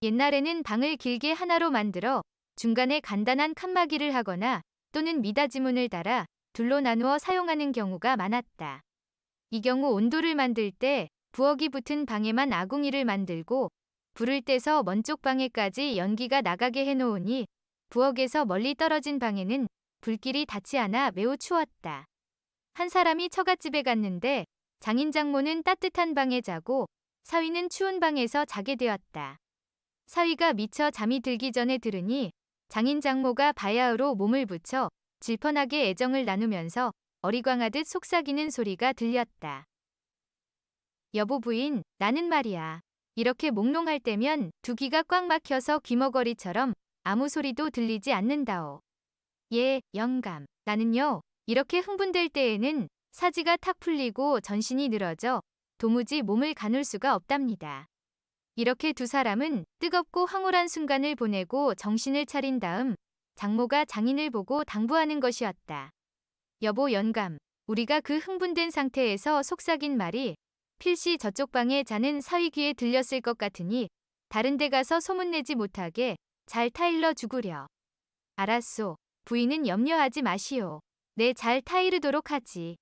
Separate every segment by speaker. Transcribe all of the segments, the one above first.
Speaker 1: 옛날에는 방을 길게 하나로 만들어 중간에 간단한 칸막이를 하거나 또는 미닫이문을 달아 둘로 나누어 사용하는 경우가 많았다. 이 경우 온도를 만들 때 부엌이 붙은 방에만 아궁이를 만들고 불을 떼서 먼 쪽 방에까지 연기가 나가게 해놓으니 부엌에서 멀리 떨어진 방에는 불길이 닿지 않아 매우 추웠다. 한 사람이 처갓집에 갔는데 장인 장모는 따뜻한 방에 자고 사위는 추운 방에서 자게 되었다. 사위가 미처 잠이 들기 전에 들으니 장인 장모가 바야흐로 몸을 붙여 질펀하게 애정을 나누면서 어리광하듯 속삭이는 소리가 들렸다. 여보 부인, 나는 말이야. 이렇게 몽롱할 때면 두 귀가 꽉 막혀서 귀머거리처럼 아무 소리도 들리지 않는다오. 예, 영감. 나는요, 이렇게 흥분될 때에는 사지가 탁 풀리고 전신이 늘어져 도무지 몸을 가눌 수가 없답니다. 이렇게 두 사람은 뜨겁고 황홀한 순간을 보내고 정신을 차린 다음 장모가 장인을 보고 당부하는 것이었다. 여보 영감, 우리가 그 흥분된 상태에서 속삭인 말이 필시 저쪽 방에 자는 사위 귀에 들렸을 것 같으니 다른 데 가서 소문내지 못하게 잘 타일러 주구려. 알았소. 부인은 염려하지 마시오. 내 잘 타이르도록 하지.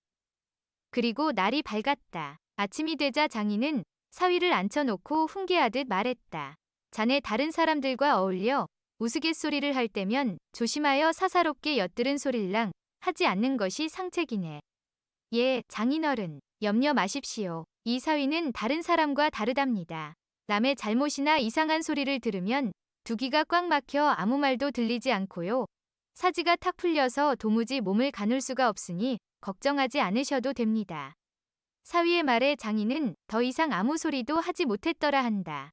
Speaker 1: 그리고 날이 밝았다. 아침이 되자 장인은 사위를 앉혀놓고 훈계하듯 말했다. 자네 다른 사람들과 어울려 우스갯소리를 할 때면 조심하여 사사롭게 엿들은 소릴랑 하지 않는 것이 상책이네. 예, 장인어른, 염려 마십시오. 이 사위는 다른 사람과 다르답니다. 남의 잘못이나 이상한 소리를 들으면 두 귀가 꽉 막혀 아무 말도 들리지 않고요. 사지가 탁 풀려서 도무지 몸을 가눌 수가 없으니 걱정하지 않으셔도 됩니다. 사위의 말에 장인은 더 이상 아무 소리도 하지 못했더라 한다.